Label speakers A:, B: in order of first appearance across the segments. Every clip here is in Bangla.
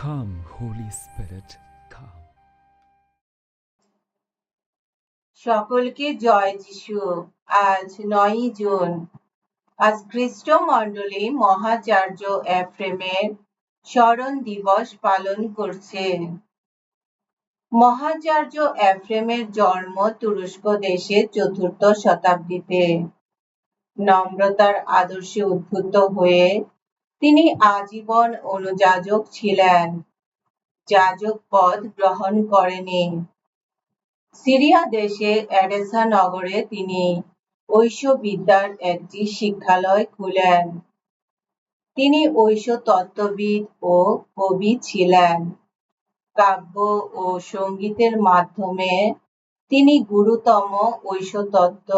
A: Holy Spirit, come.
B: সকলকে জয় যিশু। আজ নয়ই জুন। আজ খ্রিস্ট মণ্ডলী মহাচার্য এফ্রেমের স্মরণ দিবস পালন করছে। মহাচার্য এফ্রেমের জন্ম তুরস্ক দেশে চতুর্থ শতাব্দীতে। নম্রতার আদর্শে উদ্বুদ্ধ হয়ে তিনি আজীবন অনুযাজক ছিলেন, যাজক পদ গ্রহণ করেনি সিরিয়া দেশে এডেসা নগরে তিনি ঐশ বিদ্যার একটি শিক্ষালয় খুলেন। তিনি ঐশ তত্ত্ববিদ ও কবি ছিলেন। কাব্য ও সঙ্গীতের মাধ্যমে তিনি গুরুতম ঐশ তত্ত্ব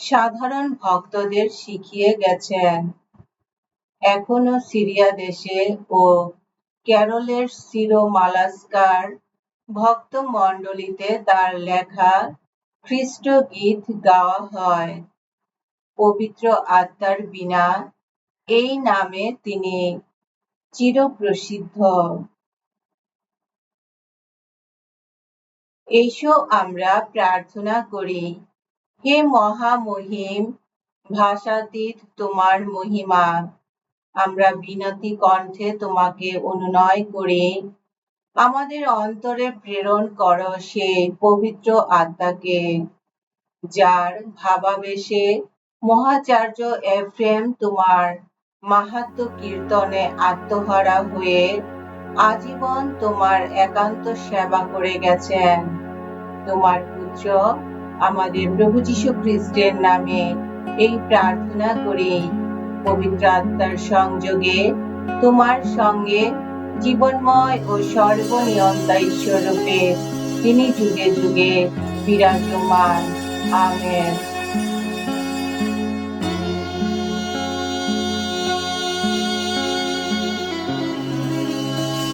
B: সাধারণ ভক্তদের শিখিয়ে গেছেন। এখনও সিরিয়া দেশে ও ক্যারলের ভক্ত মণ্ডলীতে তার লেখা খ্রিস্ট গীত গাওয়া হয়। পবিত্র আত্মার বিনা এই নামে তিনি চিরপ্রসিদ্ধ। এসো আমরা প্রার্থনা করি, হে মহামহিম ভাষাতীত তোমার মহিমা আমরা বিনতি কণ্ঠে তোমাকে অনুনয় করি। আমাদের অন্তরে প্রেরণ করো সেই পবিত্র আত্মাকে, যার ভাবাবেশে মহাচার্য এফ্রেম তোমার মাহাত্ম কীর্তনে আত্মহারা হয়ে আজীবন তোমার একান্ত সেবা করে গেছেন। তোমার পুত্র আমাদের প্রভু যীশু খ্রিস্টের নামে এই প্রার্থনা করি। পবিত্র আত্মার সংযোগে তোমার সঙ্গে জীবনময় ও সর্বনিয়ন্তা ঈশ্বরূপে তিনি যুগে যুগে বিরাজমান। আমেন।